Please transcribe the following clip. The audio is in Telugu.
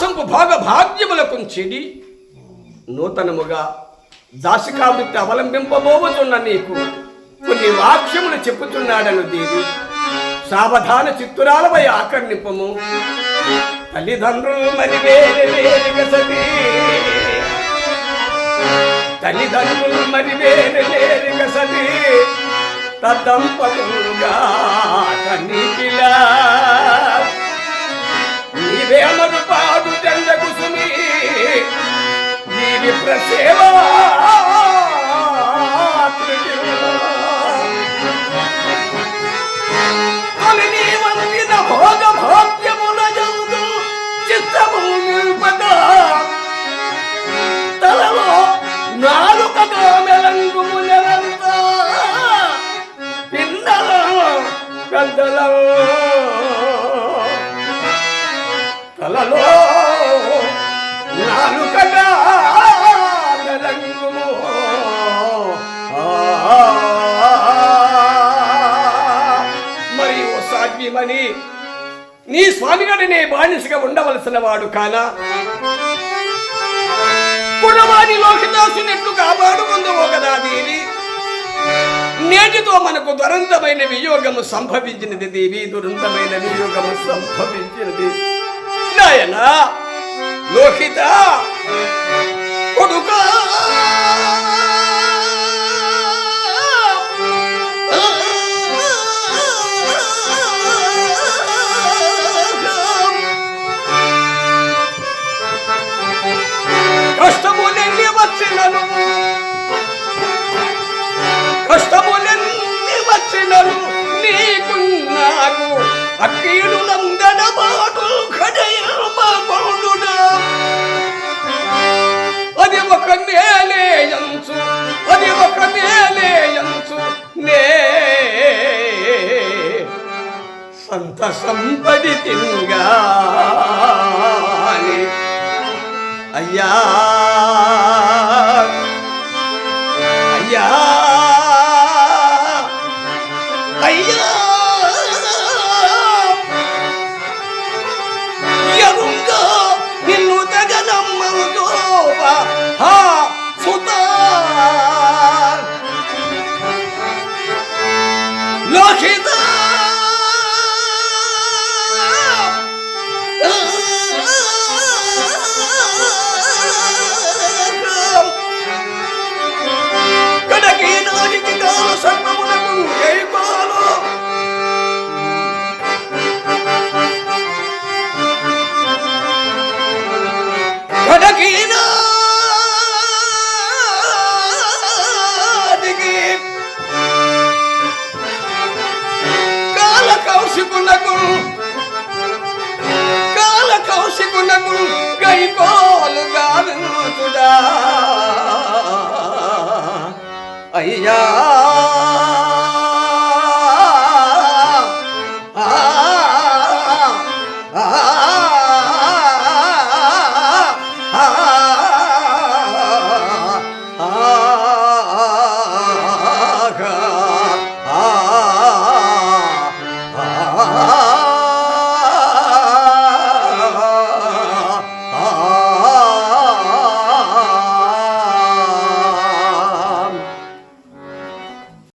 వనవాసంపు భాగ భాగ్యములకు చెడి నూతనముగా దాసికావృత్తి అవలంబింపబోతున్న నీకు కొన్ని వాక్యములు చెప్పుచున్నాడను దేవి. సావధాన చిత్తురాలపై ఆకర్ణిపము తల్లిదండ్రులు మరి వేరే వేరు గసతి తల్లిదండ్రులు మరి వేరు వేరు గసతి తద్దంపతులుగా నీవి ప్రసేవా భోగ భాగ్యముల జందు చిత్తము నిల్పద తలలో నాలుకగా మెలంగుము నెలంత పిన్నల పెద్దల తలలో నాలుకగా కానీ నీ స్వామిగడినే బానిసగా ఉండవలసిన వాడు కానా? పురవాణి లోకిదాసునెట్లు కాపాడు పొందవో కదా దేవి? నేటితో మనకు దురంతమైన వియోగము సంభవించినది దేవి దురంతమైన వియోగము సంభవించినది. నాయనా లోహిత కొడుకా! సంత సంపడి తింగాని అయ్యా. అయ్యా. కౌశికునకు కాల కౌశికునకు గైకోలు గానుతుడా అయ్యా.